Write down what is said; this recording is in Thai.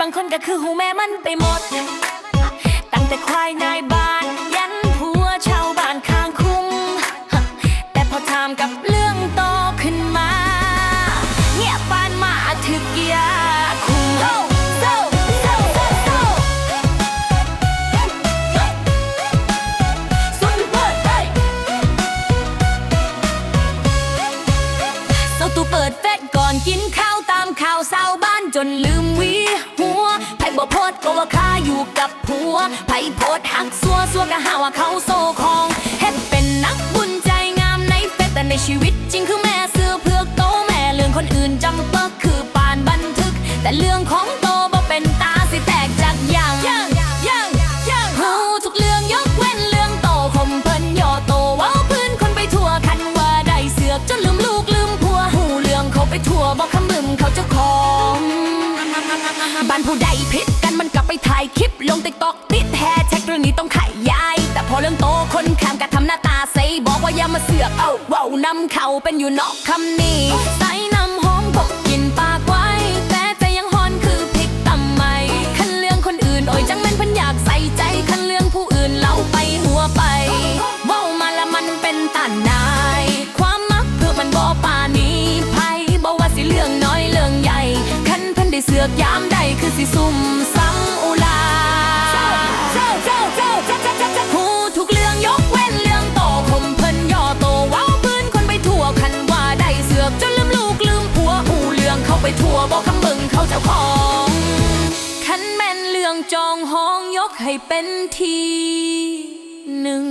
บางคนก็คือหูแม่มันไปหมด ตั้งแต่ควายนายบ้าน ยันผัวชาวบ้านข้างคุ้งแต่พอถามกับเรื่องโตขึ้นมา เงียบปานมาถึกเกียร์คุ้งโซ่โซ่โซ่โซ่โซ่สุดเปิดเฮ้เสาตูเปิดเฟซก่อนกินข้าวตามข่าวเศร้าวบ้านจนลืมวี กับผัวไผโพดหักซัวซัวก็หาว่าเขาโซของเฮ็ดเป็นนักบุญใจงามในเฟซแต่ในชีวิตจริงคือแม่เสื้อเพือกโตแม่เรื่องคนอื่นจำเปิกคือปานบันทึก แต่เรื่องของ รื่องโตคนข้ามกะทำหน้าตาใสบอกว่าอย่ามาเสือกเอ้าเว้านำเขาเป็นอยู่นอกคำนี้ใส่น้ำหอมพกกินปากไว้ แต่ใจยังฮอนคือพริกตำไม่คันเรื่องคนอื่นโอ้ยจังแม่นเพันอยากใส่ใจคันเรื่องผู้อื่นเล่าไปหัวไปเว้ามาละมันเป็นตานนาย ความมักเพื่อมันบ่ปานีไผบอกว่าสิเรื่องน้อยเรื่องใหญ่คันเพันได้เสือกยามใดคือสิซุ่ม ไปทั่วบอกคำมึงเขาเจ้าของขันแม่นเรื่องจองห้องยกให้เป็นทีหนึ่ง